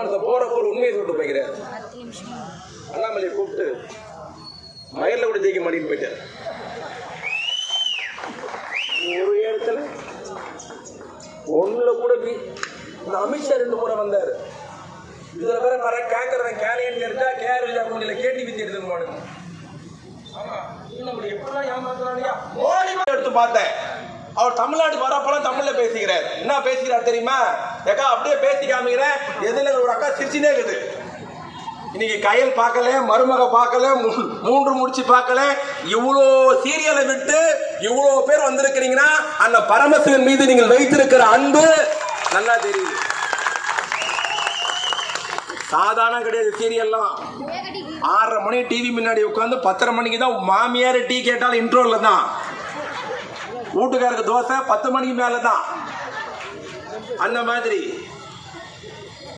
மனுஷன் போறப்ப ஒரு உண்மையை சொல்லிட்டு போய்கிறார் அண்ணாமலையை கூப்பிட்டு மயிரில் கூட ஜெயிக்க மாட்டேன்னு போயிட்டார் ஒரு இடத்துல ஒண்ணுல கூட பி இந்த அமித்ஷா ரெண்டு முறை வந்தாரு. இதுல வேற வர கேட்கறவன் கேலையன் கேட்டா கேர் இல்ல உங்களை கேட்டி வித்தி எடுத்துன்னு போடுங்க எடுத்து பார்த்தேன். அவர் தமிழ்நாடு வரப்பெல்லாம் தமிழ்ல பேசிக்கிறார். என்ன பேசிக்கிறார் தெரியுமா? ஏக்கா அப்படியே பேசி காமிக்கிறேன். எதில் ஒரு அக்கா சிரிச்சுனே இருக்குது. இன்னைக்கு கையல் பார்க்கல மருமக பார்க்கல மூன்று முடிச்சு பார்க்கல. இவ்வளோ சீரியலை விட்டு இவ்வளோ பேர் வந்திருக்கிறீங்கன்னா அந்த பரமசிவன் மீது நீங்கள் வைத்திருக்கிற அன்பு நல்லா தெரியுது. சாதாரணம் கிடையாது சீரியல்லாம் ஆறரை மணி டிவி முன்னாடி உட்காந்து பத்தரை மணிக்கு தான் மாமியார் டீ கேட்டாலும் இன்ட்ரோல தான் வீட்டுக்காருக்கு தோசை பத்து மணிக்கு மேலே தான் அந்த மாதிரி